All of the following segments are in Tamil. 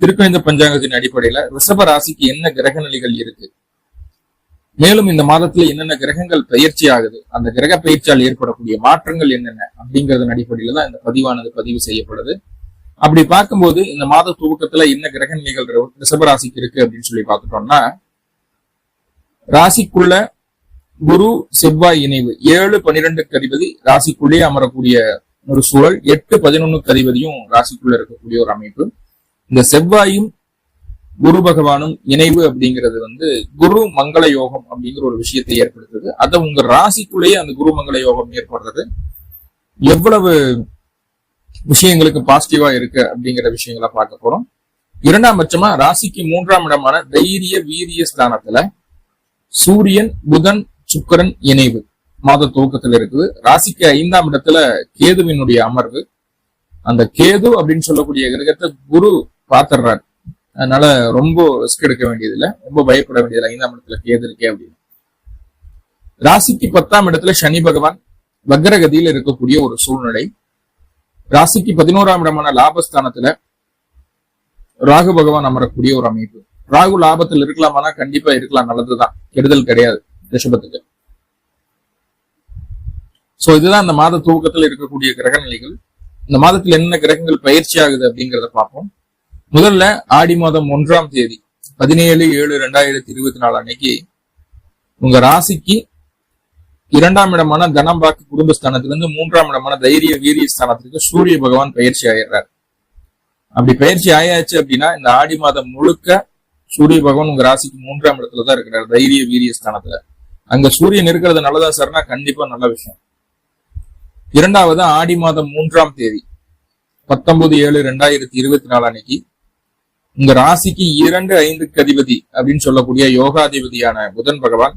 திருக்கணித பஞ்சாங்கத்தின் அடிப்படையில ரிஷப ராசிக்கு என்ன கிரக நிலைகள் இருக்கு? மேலும் இந்த மாதத்துல என்னென்ன கிரகங்கள் பயிற்சி ஆகுது? அந்த கிரக பயிற்சியால் ஏற்படக்கூடிய மாற்றங்கள் என்னென்ன? அப்படிங்கறதன் அடிப்படையில தான் இந்த பதிவானது பதிவு செய்யப்படுது. அப்படி பார்க்கும்போது இந்த மாத துவக்கத்துல என்ன கிரக நிலைகள் ரிஷப ராசிக்கு இருக்கு அப்படின்னு சொல்லி பார்த்துட்டோம்னா ராசிக்குள்ள குரு செவ்வாய் இணைவு. ஏழு பன்னிரெண்டுக்கு அதிபதி ராசிக்குள்ளே அமரக்கூடிய ஒரு சூழல். எட்டு பதினொன்னுக்கு அதிபதியும் ராசிக்குள்ள இருக்கக்கூடிய ஒரு அமைப்பு. இந்த செவ்வாயும் குரு பகவானும் இணைவு அப்படிங்கிறது வந்து குரு மங்கள யோகம் அப்படிங்கிற ஒரு விஷயத்தை ஏற்படுத்துது. அதை உங்க ராசிக்குள்ளேயே அந்த குரு மங்கள யோகம் ஏற்படுறது. எவ்வளவு விஷயங்களுக்கு பாசிட்டிவா இருக்கு அப்படிங்கிற விஷயங்களை பார்க்க போறோம். இரண்டாம் பட்சமா ராசிக்கு மூன்றாம் இடமான தைரிய வீரிய ஸ்தானத்துல சூரியன் புதன் சுக்கிரன் இணைவு. மாத துவக்கத்துல இருக்குது. ராசிக்கு ஐந்தாம் இடத்துல கேதுவினுடைய அமர்வு. அந்த கேது அப்படின்னு சொல்லக்கூடிய கிரகத்தை குரு பார்த்துடுறாரு. அதனால ரொம்ப ரிஸ்க் எடுக்க வேண்டியதில்லை. ரொம்ப பயப்பட வேண்டியதில்லை. ஐந்தாம் இடத்துல கேது இருக்கே அப்படின்னு. ராசிக்கு பத்தாம் இடத்துல சனி பகவான் வக்ரகதியில் இருக்கக்கூடிய ஒரு சூழ்நிலை. ராசிக்கு பதினோராம் இடமான லாபஸ்தானத்துல ராகு பகவான் அமரக்கூடிய ஒரு அமைப்பு. ராகு லாபத்தில் இருக்கலாமானா கண்டிப்பா இருக்கலாம். நல்லதுதான். கெடுதல் கிடையாது. ரிஷபத்துக்கு சோ இதுதான் இந்த மாத துவக்கத்தில் இருக்கக்கூடிய கிரக நிலைகள் இந்த மாதத்தில் என்ன கிரகங்கள் பயிற்சி ஆகுது அப்படிங்கிறத பார்ப்போம். முதல்ல ஆடி மாதம் ஒன்றாம் தேதி பதினேழு ஏழு ரெண்டாயிரத்தி இருபத்தி நாலு அன்னைக்கு உங்க ராசிக்கு இரண்டாம் இடமான தனம்பாக்கு குடும்பஸ்தானத்திலிருந்து மூன்றாம் இடமான தைரிய வீரிய ஸ்தானத்திற்கு சூரிய பகவான் பயிற்சி ஆயிடுறார். அப்படி பயிற்சி ஆயாச்சு அப்படின்னா இந்த ஆடி மாதம் முழுக்க சூரிய பகவான் உங்க ராசிக்கு மூன்றாம் இடத்துல தான் இருக்கிறார் தைரிய வீரிய ஸ்தானத்துல. அங்க சூரியன் இருக்கிறது நல்லதா சார்னா கண்டிப்பா நல்ல விஷயம். இரண்டாவது ஆடி மாதம் மூன்றாம் தேதி பத்தொன்பது ஏழு ரெண்டாயிரத்தி இருபத்தி நாலு அன்னைக்கு உங்க ராசிக்கு இரண்டு ஐந்துக்கு அதிபதி அப்படின்னு சொல்லக்கூடிய யோகாதிபதியான புதன் பகவான்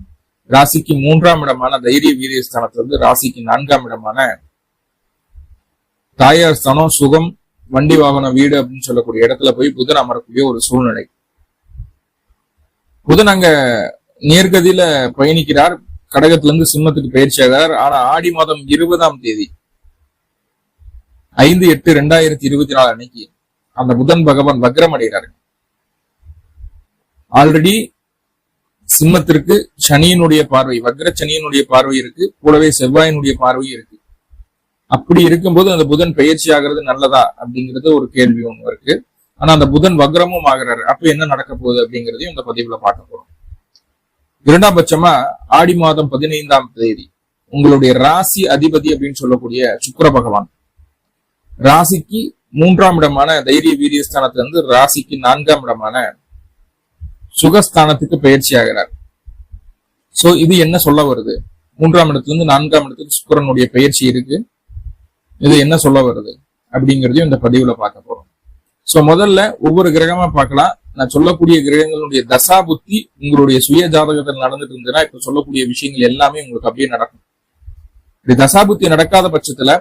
ராசிக்கு மூன்றாம் இடமான தைரிய வீரிய ஸ்தானத்திலிருந்து ராசிக்கு நான்காம் இடமான தாயார் ஸ்தானம் சுகம் வண்டி வாகனம் வீடு அப்படின்னு சொல்லக்கூடிய இடத்துல போய் புதன் அமரக்கூடிய ஒரு சூழ்நிலை. புதன் அங்க நேர்கதியில பயணிக்கிறார். கடகத்திலிருந்து சிம்மத்துக்கு பயிற்சி ஆகிறார். ஆனா ஆடி மாதம் இருபதாம் தேதி ஐந்து எட்டு ரெண்டாயிரத்தி இருபத்தி நாலு அன்னைக்கு அந்த புதன் பகவான் வக்ரம் அடைகிறார். ஆல்ரெடி சிம்மத்திற்கு சனியினுடைய பார்வை வக்ர சனியினுடைய பார்வை இருக்கு கூடவே செவ்வாயினுடைய பார்வை இருக்கு. அப்படி இருக்கும்போது அந்த புதன் பயிற்சி ஆகிறது நல்லதா அப்படிங்கிறது ஒரு கேள்வி ஒண்ணு இருக்கு. ஆனா அந்த புதன் வக்ரமும் ஆகிறாரு. அப்ப என்ன நடக்க போகுது அப்படிங்கிறதையும் இந்த பதிவுல பார்க்க போறோம். இரண்டாம் பட்சமா ஆடி மாதம் பதினைந்தாம் தேதி உங்களுடைய ராசி அதிபதி அப்படின்னு சொல்லக்கூடிய சுக்கர பகவான். ராசிக்கு மூன்றாம் இடமான தைரிய வீரியஸ்தானத்துல இருந்து ராசிக்கு நான்காம் இடமான சுகஸ்தானத்துக்கு பயிற்சி ஆகிறார் சோ இது என்ன சொல்ல வருது? மூன்றாம் இடத்துல இருந்து நான்காம் இடத்துக்கு சுக்கரனுடைய பயிற்சி இருக்கு. இது என்ன சொல்ல வருது? அப்படிங்கறதையும் இந்த பதிவுல பார்க்க போறோம். சோ முதல்ல ஒவ்வொரு கிரகமா பார்க்கலாம். நான் சொல்லக்கூடிய கிரகங்களுடைய தசா புத்தி உங்களுடைய சுய ஜாதகத்தில் நடந்துட்டு இருந்ததுன்னா இப்ப சொல்லக்கூடிய விஷயங்கள் எல்லாமே உங்களுக்கு அப்படியே நடக்கும். இப்படி தசாபுத்தி நடக்காத பட்சத்துல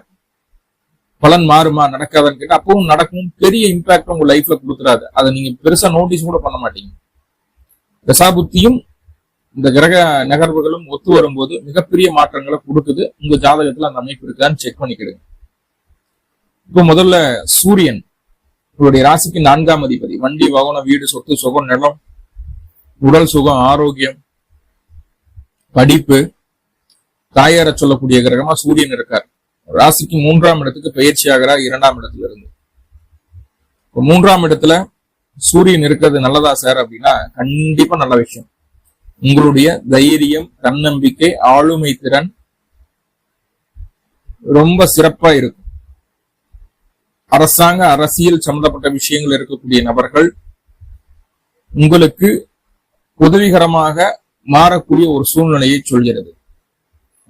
பலன் மாறுமா நடக்காதான்னு கேட்டா அப்பவும் நடக்கும். பெரிய இம்பாக்ட் உங்க லைஃப்ல கொடுத்துறாது அதை நீங்க பெருசா நோட்டீஸ் கூட பண்ண மாட்டீங்க. தசாபுத்தியும் இந்த கிரக நகர்வுகளும் ஒத்து வரும்போது மிகப்பெரிய மாற்றங்களை கொடுக்குது. உங்க ஜாதகத்துல அந்த அமைப்பு இருக்கான்னு செக் பண்ணிக்கிடுங்க. இப்போ முதல்ல சூரியன் உங்களுடைய ராசிக்கு நான்காம் அதிபதி. வண்டி வாகனம் வீடு சொத்து சுகம் நிலம் உடல் சுகம் ஆரோக்கியம் படிப்பு தாயார சொல்லக்கூடிய கிரகமா சூரியன் இருக்கார். ராசிக்கு மூன்றாம் இடத்துக்கு பயிற்சி ஆகிறார் இரண்டாம் இடத்துல இருந்து. மூன்றாம் இடத்துல சூரியன் இருக்கிறது நல்லதா சார் அப்படின்னா கண்டிப்பா நல்ல விஷயம். உங்களுடைய தைரியம் தன்னம்பிக்கை ஆளுமை திறன் ரொம்ப சிறப்பா இருக்கும். அரசாங்க அரசியல் சம்பந்தப்பட்ட விஷயங்கள் இருக்கக்கூடிய நபர்கள் உங்களுக்கு உதவிகரமாக மாறக்கூடிய ஒரு சூழ்நிலையை சொல்கிறது.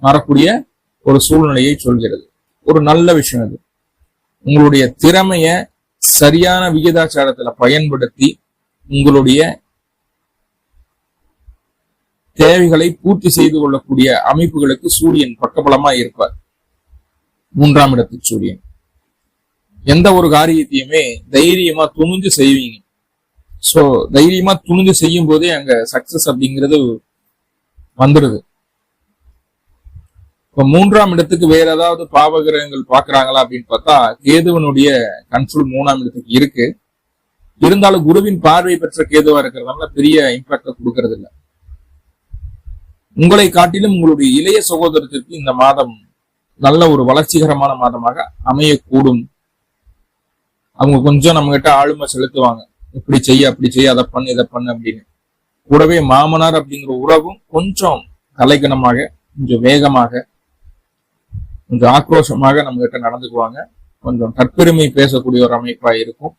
மாறக்கூடிய ஒரு சூழ்நிலையை சொல்கிறது. ஒரு நல்ல விஷயம் அது. உங்களுடைய திறமைய சரியான விகிதாச்சாரத்துல பயன்படுத்தி உங்களுடைய தேவைகளை பூர்த்தி செய்து கொள்ளக்கூடிய அமைப்புகளுக்கு சூரியன் பக்கபலமா இருப்பார். மூன்றாம் இடத்து சூரியன். எந்த ஒரு காரியத்தையுமே தைரியமா துணிஞ்சு செய்வீங்க. சோ தைரியமா துணிஞ்சு செய்யும் போதே அங்க சக்சஸ் அப்படிங்கிறது வந்துடுது இப்ப மூன்றாம் இடத்துக்கு வேற ஏதாவது பாவகிரகங்கள் பாக்குறாங்களா அப்படின்னு பார்த்தா கேதுவனுடைய கண்ட்ரோல் மூணாம் இடத்துக்கு இருக்கு. இருந்தாலும் குருவின் பார்வை பெற்ற கேதுவா இருக்கிறதுனால பெரிய இம்பாக்ட கொடுக்கறது இல்ல. உங்களை காட்டிலும் உங்களுடைய இளைய சகோதரத்திற்கு இந்த மாதம் நல்ல ஒரு வளர்ச்சிகரமான மாதமாக அமையக்கூடும். அவங்க கொஞ்சம் நம்ம கிட்ட ஆளுமை செலுத்துவாங்க. இப்படி செய்ய அப்படி செய்ய அதை பண்ணு இதை பண்ணு அப்படின்னு. கூடவே மாமனார் அப்படிங்கிற உறவும் கொஞ்சம் கலைக்கணமாக கொஞ்சம் வேகமாக கொஞ்சம் ஆக்ரோஷமாக நம்ம கிட்ட நடந்துக்குவாங்க. கொஞ்சம் தற்பெருமை பேசக்கூடிய ஒரு அமைப்பா இருக்கும்.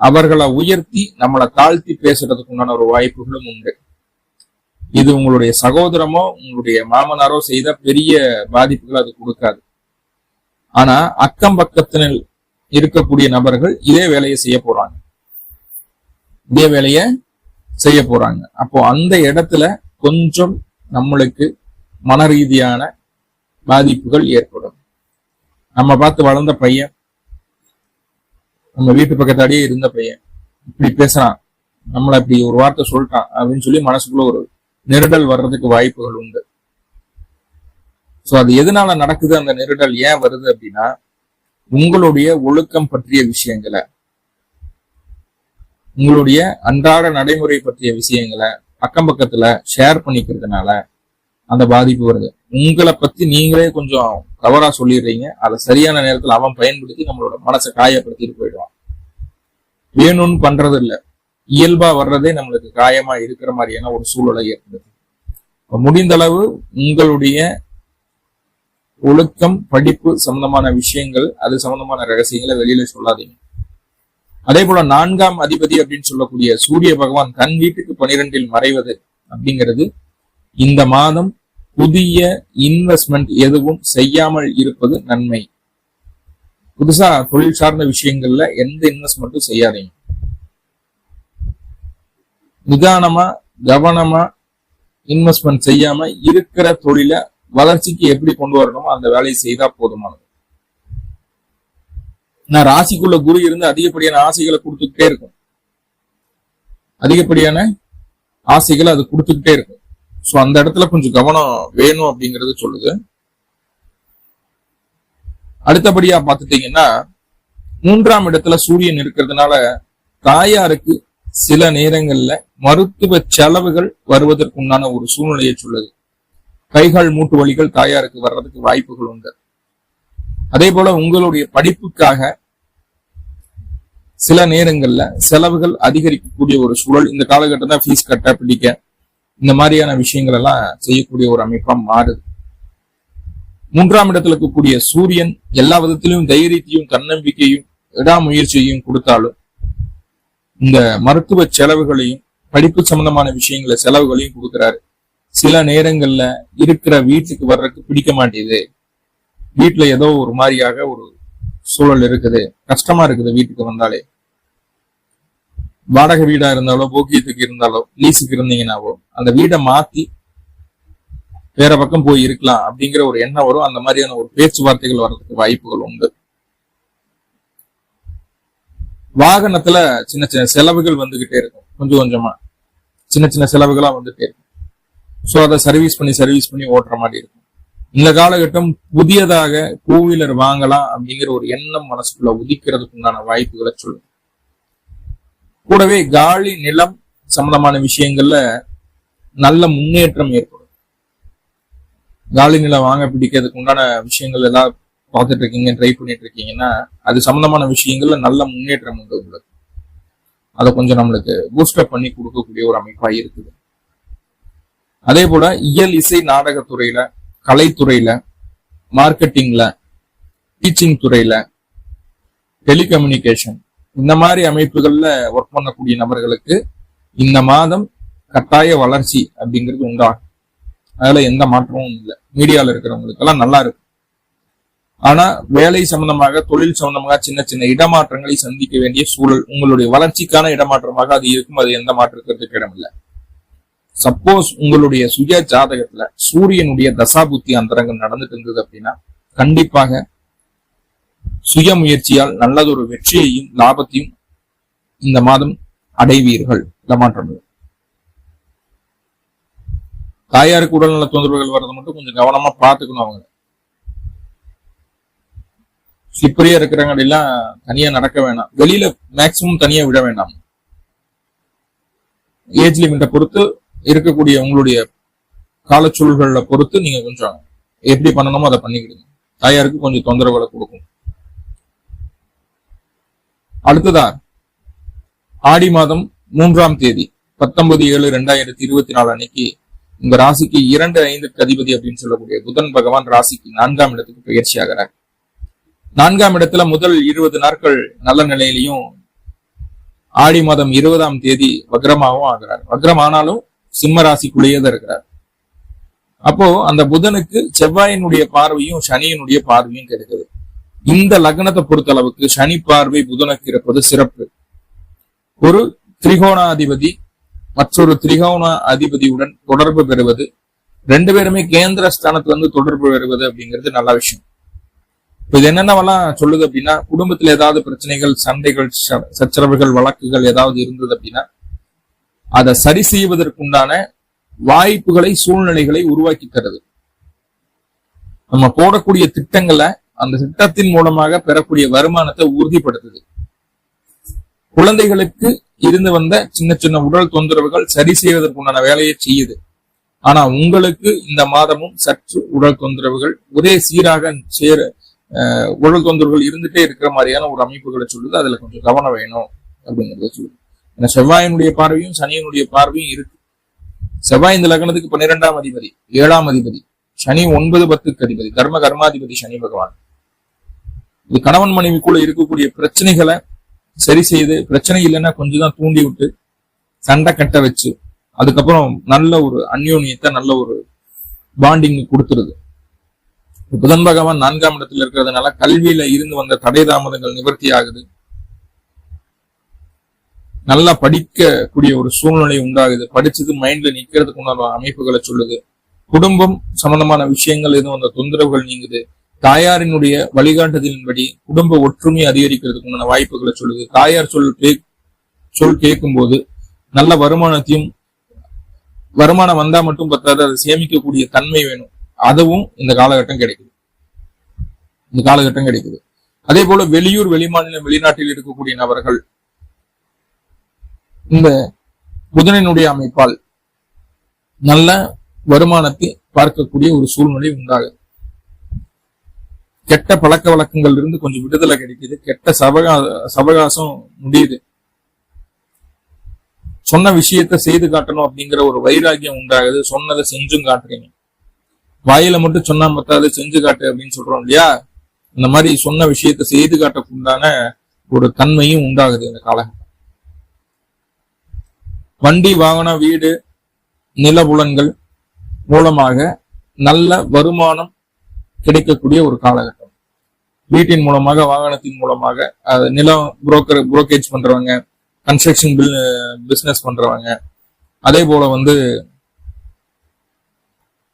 அவர்களை உயர்த்தி நம்மளை தாழ்த்தி பேசுறதுக்கு உண்டான ஒரு வாய்ப்புகளும் உண்டு. இது உங்களுடைய சகோதரமோ உங்களுடைய மாமனாரோ செய்த பெரிய பாதிப்புகள் அது கொடுக்காது. ஆனா அக்கம் பக்கத்தினில் இருக்கக்கூடிய நபர்கள் இதே வேலையை செய்ய போறாங்க. இதே வேலைய செய்ய போறாங்க. அப்போ அந்த இடத்துல கொஞ்சம் நம்மளுக்கு மன ரீதியான பாதிப்புகள் ஏற்படும். நம்ம பார்த்து வளர்ந்த பையன் நம்ம வீட்டு பக்கத்தாடியே இருந்த பையன் இப்படி பேசுறான். நம்மள இப்படி ஒரு வார்த்தை சொல்லிட்டான் அப்படின்னு சொல்லி மனசுக்குள்ள ஒரு நெருடல் வர்றதுக்கு வாய்ப்புகள் உண்டு. சோ அது எதனால நடக்குது? அந்த நெருடல் ஏன் வருது அப்படின்னா உங்களுடைய ஒழுக்கம் பற்றிய விஷயங்களை உங்களுடைய அன்றாட நடைமுறை பற்றிய விஷயங்களை அக்கம் பக்கத்துல ஷேர் பண்ணிக்கிறதுனால அந்த பாதிப்பு வருது. உங்களை பத்தி நீங்களே கொஞ்சம் தவறா சொல்லிடுறீங்க. அதை சரியான நேரத்துல அவன் பயன்படுத்தி நம்மளோட மனசை காயப்படுத்திட்டு போயிடுவான். வேணும்னு பண்றது இல்ல இயல்பா வர்றதே நம்மளுக்கு காயமா இருக்கிற மாதிரியான ஒரு சூழலை ஏற்படுது முடிந்த அளவு உங்களுடைய ஒழுக்கம் படிப்பு சம்பந்தமான விஷயங்கள் அது சம்பந்தமான ரகசியங்களை வெளியில சொல்லாதீங்க. அதே போல நான்காம் அதிபதி அப்படின்னு சொல்லக்கூடிய சூரிய பகவான் தன் வீட்டுக்கு பனிரெண்டில் மறைவது அப்படிங்கிறது இந்த மாதம் புதிய இன்வெஸ்ட்மெண்ட் எதுவும் செய்யாமல் இருப்பது நன்மை. புதுசா தொழில் சார்ந்த விஷயங்கள்ல எந்த இன்வெஸ்ட்மெண்ட்டும் செய்யாதீங்க. நிதானமா கவனமா இன்வெஸ்ட்மெண்ட் செய்யாம இருக்கிற தொழிலை வளர்ச்சிக்கு எப்படி கொண்டு வரணுமோ அந்த வேலையை செய்தா போதுமானது. நான் ராசிக்குள்ள குரு இருந்து அதிகப்படியான ஆசைகளை கொடுத்துக்கிட்டே இருக்கும் அதிகப்படியான ஆசைகளை அது கொடுத்துக்கிட்டே இருக்கும் சோ அந்த இடத்துல கொஞ்சம் கவனம் வேணும் அப்படிங்கறத சொல்லுது. அடுத்தபடியா பார்த்துட்டீங்கன்னா மூன்றாம் இடத்துல சூரியன் இருக்கிறதுனால தாயாருக்கு சில நேரங்கள்ல மருத்துவ செலவுகள் வருவதற்குண்டான ஒரு சூழ்நிலையை சொல்லுது. கைகால் மூட்டு வலிகள் தாயாருக்கு வர்றதுக்கு வாய்ப்புகள் உண்டு. அதே போல உங்களுடைய படிப்புக்காக சில நேரங்கள்ல செலவுகள் அதிகரிக்கக்கூடிய ஒரு சூழல் இந்த காலகட்டம் தான் ஃபீஸ் கட்ட பிடிக்க. இந்த மாதிரியான விஷயங்கள் எல்லாம் செய்யக்கூடிய ஒரு அமைப்பா மாறுது. மூன்றாம் இடத்துல இருக்கக்கூடிய சூரியன் எல்லா விதத்திலும் தைரியத்தையும் தன்னம்பிக்கையும் விடாமுயற்சியையும் கொடுத்தாலும் இந்த மருத்துவ செலவுகளையும் படிப்பு சம்பந்தமான விஷயங்கள செலவுகளையும் கொடுக்குறாரு. சில நேரங்கள்ல இருக்கிற வீட்டுக்கு வர்றதுக்கு பிடிக்க மாட்டேது. வீட்டுல ஏதோ ஒரு மாதிரியாக ஒரு சூழல் இருக்குது. கஷ்டமா இருக்குது வீட்டுக்கு வந்தாலே. வாடகை வீடா இருந்தாலோ போக்கியத்துக்கு இருந்தாலோ லீஸுக்கு இருந்தீங்கன்னாவோ அந்த வீடை மாத்தி வேற பக்கம் போய் இருக்கலாம் அப்படிங்கிற ஒரு எண்ணம் வரும். அந்த மாதிரியான ஒரு பேச்சுவார்த்தைகள் வர்றதுக்கு வாய்ப்புகள் உண்டு. வாகனத்துல சின்ன சின்ன செலவுகள் வந்துகிட்டே இருக்கும். கொஞ்சம் கொஞ்சமா. சின்ன சின்ன செலவுகளா வந்துட்டே இருக்கும். ஸோ அதை சர்வீஸ் பண்ணி சர்வீஸ் பண்ணி ஓட்டுற மாதிரி இருக்கும். இந்த காலகட்டம் புதியதாக டூ வீலர் வாங்கலாம் அப்படிங்கிற ஒரு எண்ணம் மனசுக்குள்ள உதிக்கிறதுக்கு உண்டான வாய்ப்புகளை சொல்லுங்க. கூடவே காலி நிலம் சம்பந்தமான விஷயங்கள்ல நல்ல முன்னேற்றம் ஏற்படும். காலி நிலம் வாங்க பிடிக்கிறதுக்கு உண்டான விஷயங்கள் எல்லாம் பார்த்துட்டு இருக்கீங்க ட்ரை பண்ணிட்டு இருக்கீங்கன்னா அது சம்பந்தமான விஷயங்கள்ல நல்ல முன்னேற்றம் உண்டு உங்களுக்கு. அதை கொஞ்சம் நம்மளுக்கு பூஸ்டப் பண்ணி கொடுக்கக்கூடிய ஒரு அமைப்பா இருக்குது. அதே போல இயல் இசை நாடகத்துறையில கலைத்துறையில மார்க்கெட்டிங்ல டீச்சிங் துறையில டெலிகம்யூனிகேஷன் இந்த மாதிரி அமைப்புகள்ல ஒர்க் பண்ணக்கூடிய நபர்களுக்கு இந்த மாதம் கட்டாய வளர்ச்சி அப்படிங்கிறது உண்டாகும். அதுல எந்த மாற்றமும் இல்லை. மீடியால இருக்கிறவங்களுக்கு எல்லாம் நல்லா இருக்கும். ஆனா வேலை சம்பந்தமாக தொழில் சம்பந்தமாக சின்ன சின்ன இடமாற்றங்களை சந்திக்க வேண்டிய சூழல் உங்களுடைய வளர்ச்சிக்கான இடமாற்றமாக அது இருக்கும். அது எந்த மாற்றத்திற்கு இடமில்லை. சப்போஸ் உங்களுடைய சுய ஜாதகத்துல சூரியனுடைய தசாபுத்தி அந்தரங்கம் நடந்துட்டு இருந்தது அப்படின்னா கண்டிப்பாக சுய முயற்சியால் நல்லதொரு வெற்றியையும் லாபத்தையும் இந்த மாதம் அடைவீர்கள். இடமாற்றம் தாயாருக்கு உடல்நல தொந்தரவுகள் வர்றது மட்டும் கொஞ்சம் கவனமா பார்த்துக்கணும் அவங்க. ஸ்லிப்பரியா இருக்கிறவங்க எல்லாம் தனியா நடக்க வேணாம். வெளியில மேக்சிமம் தனியா விட வேண்டாம் ஏஜ் லிமிட்டை பொறுத்து இருக்கக்கூடிய உங்களுடைய காலச்சூழல்களை பொறுத்து நீங்க கொஞ்சம் எப்படி பண்ணணுமோ அதை பண்ணிக்கிடுங்க. தாயாருக்கு கொஞ்சம் தொந்தரவுகளை கொடுக்கும். அடுத்ததா ஆடி மாதம் மூன்றாம் தேதி பத்தொன்பது ஏழு ரெண்டாயிரத்தி இருபத்தி நாலு அன்னைக்கு உங்க ராசிக்கு இரண்டு ஐந்து அதிபதி அப்படின்னு சொல்லக்கூடிய புதன் பகவான் ராசிக்கு நான்காம் இடத்துக்கு பயிற்சி ஆகிறார் நான்காம் இடத்துல முதல் இருபது நாட்கள் நல்ல நிலையிலையும் ஆடி மாதம் இருபதாம் தேதி வக்ரமாகவும் ஆகிறார். வக்ரம் ஆனாலும் சிம்ம ராசிக்குள்ளேயே தான் இருக்கிறார். அப்போ அந்த புதனுக்கு செவ்வாயினுடைய பார்வையும் சனியினுடைய பார்வையும் கிடைக்குது. இந்த லக்னத்தை பொறுத்த அளவுக்கு சனி பார்வை புதனுக்கு இருப்பது சிறப்பு. ஒரு திரிகோணாதிபதி மற்றொரு திரிகோண அதிபதியுடன் தொடர்பு பெறுவது ரெண்டு பேருமே கேந்திர ஸ்தானத்துல இருந்து தொடர்பு பெறுவது அப்படிங்கிறது நல்ல விஷயம். இப்ப இது என்னென்னவெல்லாம் சொல்லுது அப்படின்னா குடும்பத்துல ஏதாவது பிரச்சனைகள் சண்டைகள் ச- சச்சரவுகள் வழக்குகள் ஏதாவது இருந்தது அப்படின்னா அதை சரி செய்வதற்குண்டான வாய்ப்புகளை சூழ்நிலைகளை உருவாக்கி தருது. நம்ம போடக்கூடிய திட்டங்களை அந்த திட்டத்தின் மூலமாக பெறக்கூடிய வருமானத்தை உறுதிப்படுத்துது. குழந்தைகளுக்கு இருந்து வந்த சின்ன சின்ன உடல் தொந்தரவுகள் சரி செய்வதற்குண்டான வேலையை செய்யுது. ஆனா உங்களுக்கு இந்த மாதமும் சற்று உடல் தொந்தரவுகள் ஒரே சீராக சேர அஹ், உடல் தொந்தரவுகள் இருந்துட்டே இருக்கிற மாதிரியான ஒரு அமைப்புகளை சொல்லுது. அதுல கொஞ்சம் கவனம் வேணும் அப்படிங்கறத சொல்லுது. ஏன்னா செவ்வாயினுடைய பார்வையும் சனியினுடைய பார்வையும் இருக்கு. செவ்வாய் இந்த லக்னத்துக்கு பன்னிரெண்டாம் அதிபதி ஏழாம் அதிபதி சனி ஒன்பது பத்துக்கு அதிபதி தர்ம கர்மாதிபதி சனி பகவான். இது கணவன் மனைவிக்குள்ள இருக்கக்கூடிய பிரச்சனைகளை சரி செய்து பிரச்சனை இல்லைன்னா கொஞ்சம் தான் தூண்டி விட்டு சண்டை கட்ட வச்சு அதுக்கப்புறம் நல்ல ஒரு அந்யோன்யத்தை நல்ல ஒரு பாண்டிங் கொடுத்துருது. புதன் பகவான் நான்காம் இடத்துல இருக்கிறதுனால கல்வியில இருந்து வந்த தடை தாமதங்கள் நிவர்த்தி ஆகுது. நல்லா படிக்கக்கூடிய ஒரு சூழ்நிலை உண்டாகுது. படிச்சது மைண்ட்ல நிக்கிறதுக்கு உண்டான அமைப்புகளை சொல்லுது. குடும்பம் சம்பந்தமான விஷயங்கள் எதுவும் அந்த தொந்தரவுகள் நீங்குது. தாயாரினுடைய வழிகாட்டுதலின்படி குடும்ப ஒற்றுமை அதிகரிக்கிறதுக்கு உண்டான வாய்ப்புகளை சொல்லுது. தாயார் சொல் கே சொல் கேட்கும்போது நல்ல வருமானத்தையும் வருமானம் வந்தா மட்டும் பத்தாது அதை சேமிக்கக்கூடிய தன்மை வேணும். அதுவும் இந்த காலகட்டம் கிடைக்குது. இந்த காலகட்டம் கிடைக்குது. அதே போல வெளியூர் வெளிமாநிலம் வெளிநாட்டில் இருக்கக்கூடிய நபர்கள் இந்த புதனினுடைய அமைப்பால் நல்ல வருமானத்தை பார்க்கக்கூடிய ஒரு சூழ்நிலை உண்டாகுது. கெட்ட பழக்க வழக்கங்கள் இருந்து கொஞ்சம் விடுதலை கிடைக்குது. கெட்ட சவகா சவகாசம் முடியுது. சொன்ன விஷயத்த செய்து காட்டணும் அப்படிங்கிற ஒரு வைராகியம் உண்டாகுது. சொன்னதை செஞ்சும் காட்டுறீங்க. வாயில மட்டும் சொன்னா மத்தாது செஞ்சு காட்டு அப்படின்னு சொல்றோம் இல்லையா? இந்த மாதிரி சொன்ன விஷயத்த செய்து காட்டக்குண்டான ஒரு தன்மையும் உண்டாகுது இந்த காலகட்டம். வண்டி வாகனம் வீடு நிலபுலன்கள் மூலமாக நல்ல வருமானம் கிடைக்கக்கூடிய ஒரு காலகட்டம். வீட்டின் மூலமாக வாகனத்தின் மூலமாக நிலம் புரோக்கர் புரோக்கேஜ் பண்றவங்க கன்ஸ்ட்ரக்ஷன் பில் பிஸ்னஸ் பண்றவங்க. அதே போல வந்து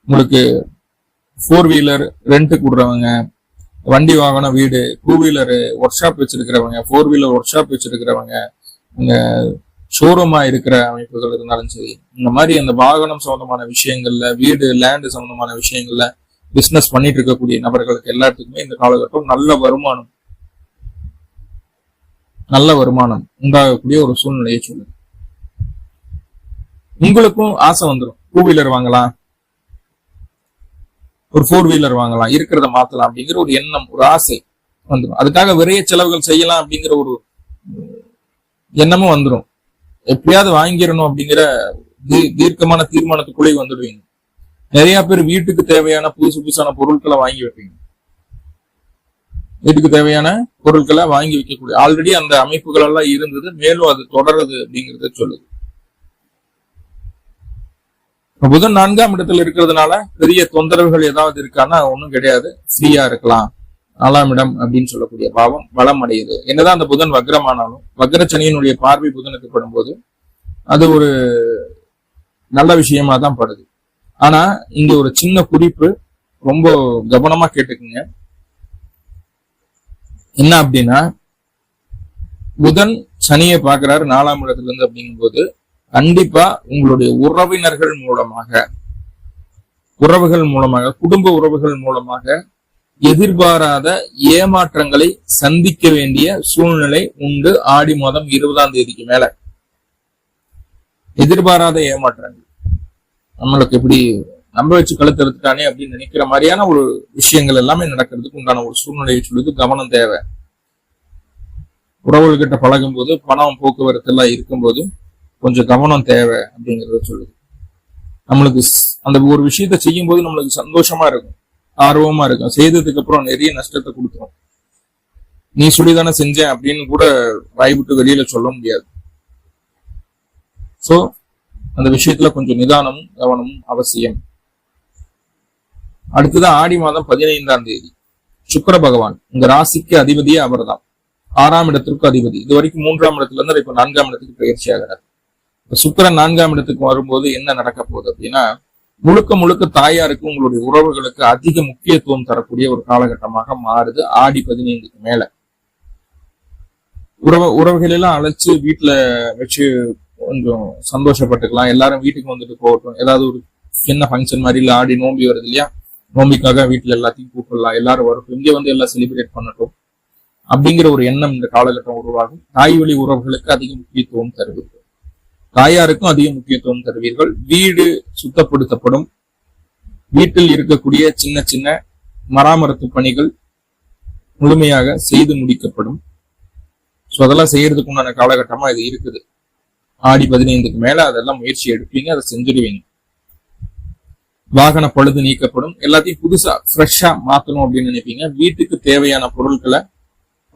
உங்களுக்கு ஃபோர் வீலர் ரெண்ட் கொடுறவங்க வண்டி வாகனம் வீடு டூ வீலர் ஒர்க் ஷாப் வச்சிருக்கிறவங்க ஃபோர் வீலர் ஒர்க் ஷாப் வச்சிருக்கிறவங்க இங்க ஷோரூமா இருக்கிற அமைப்புகள் இருந்தாலும் சரி இந்த மாதிரி அந்த வாகனம் சம்பந்தமான விஷயங்கள்ல வீடு லேண்டு சம்பந்தமான விஷயங்கள்ல பிசினஸ் பண்ணிட்டு இருக்கக்கூடிய நபர்களுக்கு எல்லாத்துக்குமே இந்த காலகட்டம் நல்ல வருமானம். நல்ல வருமானம் உண்டாகக்கூடிய ஒரு சூழ்நிலையை சொல்லுது. உங்களுக்கும் ஆசை வந்துடும் டூ வீலர் வாங்கலாம். ஒரு ஃபோர் வீலர் வாங்கலாம். இருக்கிறத மாத்தலாம் அப்படிங்கிற ஒரு எண்ணம் ஒரு ஆசை வந்துடும் அதுக்காக விரைய செலவுகள் செய்யலாம் அப்படிங்கிற ஒரு எண்ணமும் வந்துடும் எப்படியாவது வாங்கிடணும் அப்படிங்கிற தீர்க்கமான தீர்மானத்துக்குள்ளே வந்துடுவீங்க. நிறைய பேர் வீட்டுக்கு தேவையான புதுசு புதுசான பொருட்களை வாங்கி வைப்பீங்க. வீட்டுக்கு தேவையான பொருட்களை வாங்கி வைக்கக்கூடிய ஆல்ரெடி அந்த அமைப்புகள் எல்லாம் இருந்தது மேலும் அது தொடருது அப்படிங்கறத சொல்லுது. புதன் நான்காம் இடத்துல இருக்கிறதுனால பெரிய தொந்தரவுகள் ஏதாவது இருக்கான்னா ஒண்ணும் கிடையாது. ஃப்ரீயா இருக்கலாம். நாலாம் இடம் அப்படின்னு சொல்லக்கூடிய பாவம் வளம் அடையுது. என்னதான் அந்த புதன் வக்ரமானாலும் வக்ரச்சனியினுடைய பார்வை புதனுக்கு படும்போது அது ஒரு நல்ல விஷயமா தான் படுது. ஆனா இங்க ஒரு சின்ன குறிப்பு ரொம்ப கவனமா கேட்டுக்குங்க. என்ன அப்படின்னா புதன் சனியை பாக்குறாரு நாலாம் இடத்துல இருந்து அப்படிங்கும்போது கண்டிப்பா உங்களுடைய உறவினர்கள் மூலமாக உறவுகள் மூலமாக குடும்ப உறவுகள் மூலமாக எதிர்பாராத ஏமாற்றங்களை சந்திக்க வேண்டிய சூழ்நிலை உண்டு ஆடி மாதம் இருபதாம் தேதிக்கு மேல. எதிர்பாராத ஏமாற்றங்கள். நம்மளுக்கு எப்படி நம்ப வச்சு கழுத்தெடுத்துட்டானே அப்படின்னு நினைக்கிற மாதிரியான ஒரு விஷயங்கள் எல்லாமே நடக்கிறதுக்கு உண்டான ஒரு சூழ்நிலையை சொல்லுது. கவனம் தேவை. உறவுகிட்ட பழகும் போது பணம் போக்குவரத்து எல்லாம் இருக்கும்போது கொஞ்சம் கவனம் தேவை அப்படிங்கறத சொல்லுது. நம்மளுக்கு அந்த ஒரு விஷயத்த செய்யும் போது நம்மளுக்கு சந்தோஷமா இருக்கும். ஆர்வமா இருக்கும். செய்ததுக்கு அப்புறம் நிறைய நஷ்டத்தை கொடுத்துரும். நீ சொல்லிதானே செஞ்சேன் அப்படின்னு கூட வாய்விட்டு வெளியில சொல்ல முடியாது. சோ அந்த விஷயத்துல கொஞ்சம் நிதானமும் கவனமும் அவசியம். அடுத்ததான் ஆடி மாதம் பதினைந்தாம் தேதி. சுக்கர பகவான் உங்க ராசிக்கு அதிபதியே அவர் தான் ஆறாம் இடத்திற்கு அதிபதி. இது வரைக்கும் மூன்றாம் இடத்துல இருந்து இப்ப நான்காம் இடத்துக்கு பயிற்சி ஆகிறார். சுக்கரன் நான்காம் இடத்துக்கு வரும்போது என்ன நடக்க போகுது அப்படின்னா முழுக்க முழுக்க தாயாருக்கு உங்களுடைய உறவுகளுக்கு அதிக முக்கியத்துவம் தரக்கூடிய ஒரு காலகட்டமாக மாறுது ஆடி பதினைந்துக்கு மேல. உறவு உறவுகள் எல்லாம் அழைச்சு வீட்டுல வச்சு கொஞ்சம் சந்தோஷப்பட்டுக்கலாம். எல்லாரும் வீட்டுக்கு வந்துட்டு போகட்டும். ஏதாவது ஒரு சின்ன ஃபங்க்ஷன் மாதிரி இல்லை ஆடி நோம்பி வருது இல்லையா? நோம்பிக்காக வீட்டுல எல்லாத்தையும் கூப்பிடலாம். எல்லாரும் வரட்டும். இங்கே வந்து எல்லாம் செலிப்ரேட் பண்ணட்டும். அப்படிங்கிற ஒரு எண்ணம் இந்த காலகட்டம் உருவாகும். தாய் வழி உறவுகளுக்கு அதிக முக்கியத்துவம் தருவீர்கள் தாயாருக்கும் அதிக முக்கியத்துவம் தருவீர்கள். வீடு சுத்தப்படுத்தப்படும். வீட்டில் இருக்கக்கூடிய சின்ன சின்ன மராமரத்து பணிகள் முழுமையாக செய்து முடிக்கப்படும். ஸோ அதெல்லாம் செய்யறதுக்கு உண்டான காலகட்டமா இது இருக்குது. ஆடி பதினைந்துக்கு மேல அதெல்லாம் முயற்சி எடுப்பீங்க அதை செஞ்சிடுவீங்க வாகன பழுது நீக்கப்படும். எல்லாத்தையும் புதுசா ஃப்ரெஷ்ஷா மாத்தணும் அப்படின்னு நினைப்பீங்க. வீட்டுக்கு தேவையான பொருட்களை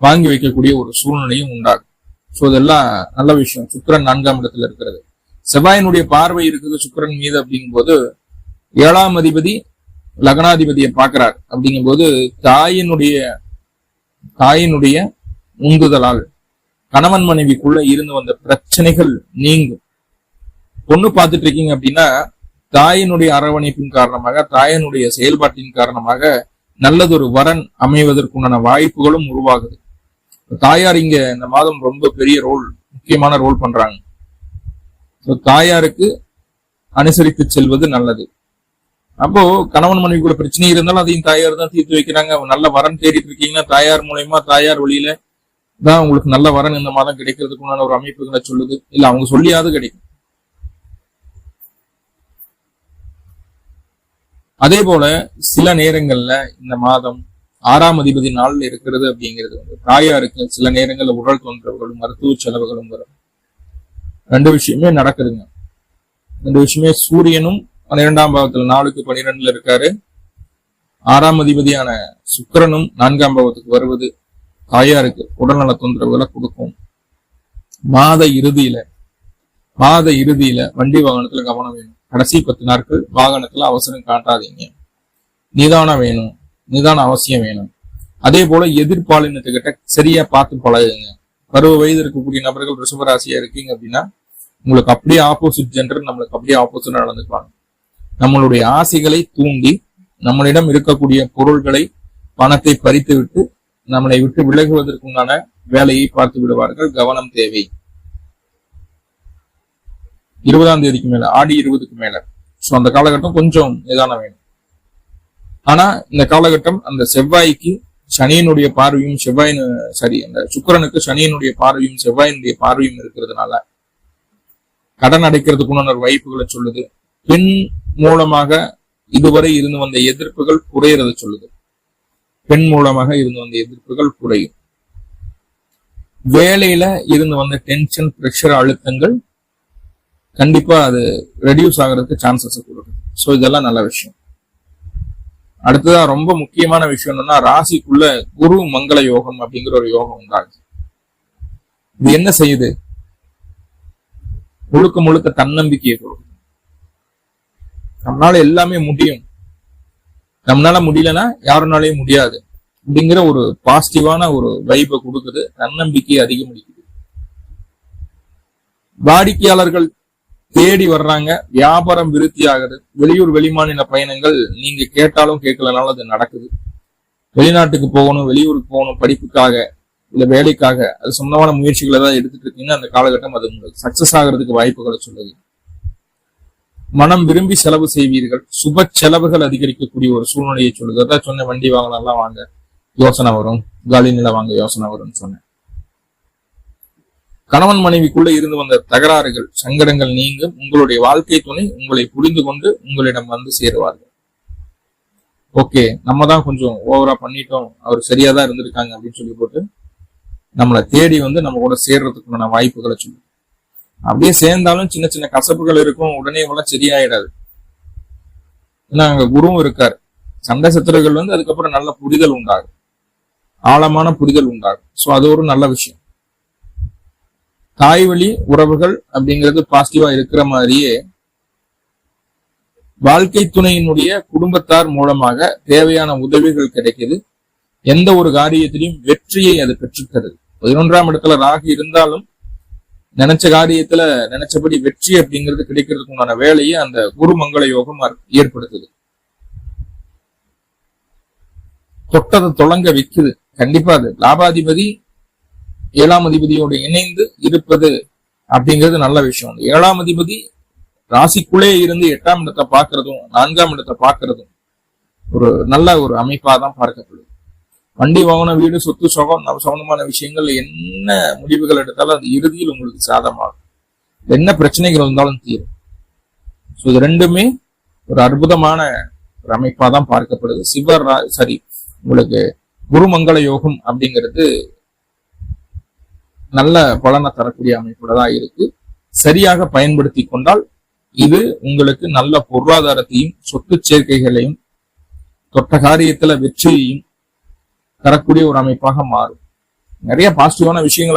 வாங்கி வைக்கக்கூடிய ஒரு சூழ்நிலையும் உண்டாகும். ஸோ இதெல்லாம் நல்ல விஷயம். சுக்கரன் நான்காம் இடத்துல இருக்கிறது. செவ்வாயினுடைய பார்வை இருக்குது சுக்கரன் மீது அப்படிங்கும் போது ஏழாம் அதிபதி லக்னாதிபதியை பார்க்கிறார். அப்படிங்கும் போது தாயினுடைய தாயினுடைய உந்துதலால் கணவன் மனைவிக்குள்ள இருந்து வந்த பிரச்சனைகள் நீங்கும். பொண்ணு பார்த்துட்டு இருக்கீங்க அப்படின்னா தாயினுடைய அரவணைப்பின் காரணமாக தாயனுடைய செயல்பாட்டின் காரணமாக நல்லதொரு வரன் அமைவதற்குண்டான வாய்ப்புகளும் உருவாகுது. தாயார் இங்க இந்த மாதம் ரொம்ப பெரிய ரோல் முக்கியமான ரோல் பண்றாங்க. தாயாருக்கு அனுசரித்து செல்வது நல்லது. அப்போ கணவன் மனைவி கூட பிரச்சனை இருந்தாலும் அதையும் தாயார் தான் தீர்த்து வைக்கிறாங்க. நல்ல வரன் தேடிட்டு இருக்கீங்கன்னா தாயார் மூலயமா தாயார் வழியில தான் உங்களுக்கு நல்ல வரன் இந்த மாதம் கிடைக்கிறதுக்குண்டான ஒரு அமைப்புகளை சொல்லுது. இல்ல அவங்க சொல்லியாவது கிடைக்கும். அதே போல சில நேரங்கள்ல இந்த மாதம் ஆறாம் அதிபதி நாள்ல இருக்கிறது அப்படிங்கிறது வந்து தாயாருக்கு சில நேரங்கள்ல உடல் தொந்தரவுகளும் மருத்துவ செலவுகளும் வரும். ரெண்டு விஷயமே நடக்குதுங்க. ரெண்டு விஷயமே சூரியனும் பன்னிரெண்டாம் பாவத்துல நாளுக்கு பனிரெண்டுல இருக்காரு. ஆறாம் அதிபதியான சுக்கரனும் நான்காம் பாவத்துக்கு வருவது. தாயாருக்கு உடல்நல தொந்தரவுகளை கொடுக்கும். மாத இறுதியில மாத இறுதியில வண்டி வாகனத்துல கவனம் வேணும். கடைசி பத்து நாட்கள் வாகனத்துல அவசரம் காட்டாதீங்க. நிதானம் வேணும். நிதானம் அவசியம் வேணும். அதே போல எதிர்பாலினத்துக்கிட்ட சரியா பார்த்து பழகுங்க. பருவ வயது இருக்கக்கூடிய நபர்கள் ரிஷபராசியா இருக்கீங்க அப்படின்னா உங்களுக்கு அப்படியே ஆப்போசிட் ஜென்டர் நம்மளுக்கு அப்படியே ஆப்போசிட் நடந்துப்பாங்க. நம்மளுடைய ஆசைகளை தூண்டி நம்மளிடம் இருக்கக்கூடிய பொருள்களை பணத்தை பறித்து விட்டு நம்மளை விட்டு விலகுவதற்குண்டான வேலையை பார்த்து விடுவார்கள். கவனம் தேவை. இருபதாம் தேதிக்கு மேல ஆடி இருபதுக்கு மேல. சோ அந்த காலகட்டம் கொஞ்சம் இதான வேணும் ஆனா இந்த காலகட்டம் அந்த செவ்வாய்க்கு சனியினுடைய பார்வையும் செவ்வாயின் சரி அந்த சுக்கரனுக்கு சனியினுடைய பார்வையும் செவ்வாயினுடைய பார்வையும் இருக்கிறதுனால கடன் அடைக்கிறதுக்குன்னு வாய்ப்புகளை சொல்லுது. பெண் மூலமாக இதுவரை இருந்து வந்த எதிர்ப்புகள் குறையறத சொல்லுது. பெண் மூலமாக இருந்து வந்த எதிர்ப்புகள் குறையும். வேலையில இருந்து வந்த டென்ஷன் பிரஷர் அழுத்தங்கள் கண்டிப்பா அது ரெடியூஸ் ஆகிறதுக்கு சான்சஸ் கொடுக்குது. ஸோ இதெல்லாம் நல்ல விஷயம். அடுத்ததான் ரொம்ப முக்கியமான விஷயம் என்னன்னா ராசிக்குள்ள குரு மங்கள யோகம் அப்படிங்கிற ஒரு யோகம் உண்டாகுது. இது என்ன செய்யுது? முழுக்க முழுக்க தன்னம்பிக்கையை கொடுக்குது. நம்மளால எல்லாமே முடியும். நம்மளால முடியலன்னா யாருனாலையும் முடியாது. அப்படிங்கிற ஒரு பாசிட்டிவான ஒரு வைப்பை கொடுக்குது. தன்னம்பிக்கையை அதிகமளிக்குது வாடிக்கையாளர்கள் தேடி வர்றாங்க. வியாபாரம் விருத்தி ஆகுது. வெளியூர் வெளிமாநில பயணங்கள் நீங்க கேட்டாலும் கேட்கலனாலும் அது நடக்குது. வெளிநாட்டுக்கு போகணும் வெளியூருக்கு போகணும் படிப்புக்காக இல்ல வேலைக்காக அது சொந்தமான முயற்சிகளை தான் எடுத்துட்டு இருக்கீங்கன்னா அந்த காலகட்டம் அது உங்களுக்கு சக்சஸ் ஆகிறதுக்கு வாய்ப்புகளை சொல்லுது. மனம் விரும்பி செலவு செய்வீர்கள். சுப செலவுகள் அதிகரிக்கக்கூடிய ஒரு சூழ்நிலையை சொல்லுது. அதான் சொன்ன வண்டி வாங்கலாம் வாங்க யோசனை வரும். காலி நிலை வாங்க யோசனை வரும்னு சொன்னேன். கணவன் மனைவிக்குள்ள இருந்து வந்த தகராறுகள் சங்கடங்கள் நீங்கும். உங்களுடைய வாழ்க்கை துணை உங்களை புரிந்து கொண்டு உங்களிடம் வந்து சேருவார்கள். ஓகே நம்ம தான் கொஞ்சம் ஓவரா பண்ணிட்டோம். அவர் சரியா தான் இருந்திருக்காங்க அப்படின்னு சொல்லி போட்டு நம்மளை தேடி வந்து நம்ம கூட சேர்றதுக்குண்டான வாய்ப்புகளை சொல்லு. அப்படியே சேர்ந்தாலும் சின்ன சின்ன கசப்புகள் இருக்கும் உடனே இவ்வளவு சரியாயிடாது. ஏன்னா அங்க குருவும் இருக்காரு. சண்டை சத்துருகள் வந்து அதுக்கப்புறம் நல்ல புரிதல் உண்டாகும். ஆழமான புரிதல் உண்டாகும். சோ அது ஒரு நல்ல விஷயம். தாய் வழி உறவுகள் அப்படிங்கிறது பாசிட்டிவா இருக்கிற மாதிரியே வாழ்க்கை துணையினுடைய குடும்பத்தார் மூலமாக தேவையான உதவிகள் கிடைக்குது. எந்த ஒரு காரியத்திலையும் வெற்றியை அது பெற்றுத்தருது. பதினொன்றாம் இடத்துல ராகு இருந்தாலும் நினைச்ச காரியத்துல நினைச்சபடி வெற்றி அப்படிங்கிறது கிடைக்கிறதுக்கு உண்டான வேலையை அந்த குருமங்கள யோகம் ஏற்படுத்துது. தொட்டதை தொடங்க வைக்குது. கண்டிப்பா அது. லாபாதிபதி ஏழாம் அதிபதியோடு இணைந்து இருப்பது அப்படிங்கிறது நல்ல விஷயம். ஏழாம் அதிபதி ராசிக்குள்ளே இருந்து எட்டாம் இடத்தை பார்க்கறதும் நான்காம் இடத்தை பார்க்கறதும் ஒரு நல்ல ஒரு அமைப்பா தான் பார்க்கப்படுது. வண்டி வாகனம் வீடு சொத்து சுகம் நம்ம சம்பந்தமான விஷயங்கள் என்ன முடிவுகள் எடுத்தாலும் அது இறுதியில் உங்களுக்கு சாதமாகும் என்ன பிரச்சனைகள் இருந்தாலும் தீரும். ஸோ இது ரெண்டுமே ஒரு அற்புதமான ஒரு அமைப்பா தான் பார்க்கப்படுது சிவர் சாரி உங்களுக்கு குருமங்கள யோகம் அப்படிங்கிறது நல்ல பலனை தரக்கூடிய அமைப்போட தான் இருக்கு. சரியாக பயன்படுத்தி கொண்டால் இது உங்களுக்கு நல்ல பொருளாதாரத்தையும் சொத்து சேர்க்கைகளையும் தொட்ட காரியத்துல வெற்றியையும் தரக்கூடிய ஒரு அமைப்பாக மாறும். நிறைய பாசிட்டிவான விஷயங்களை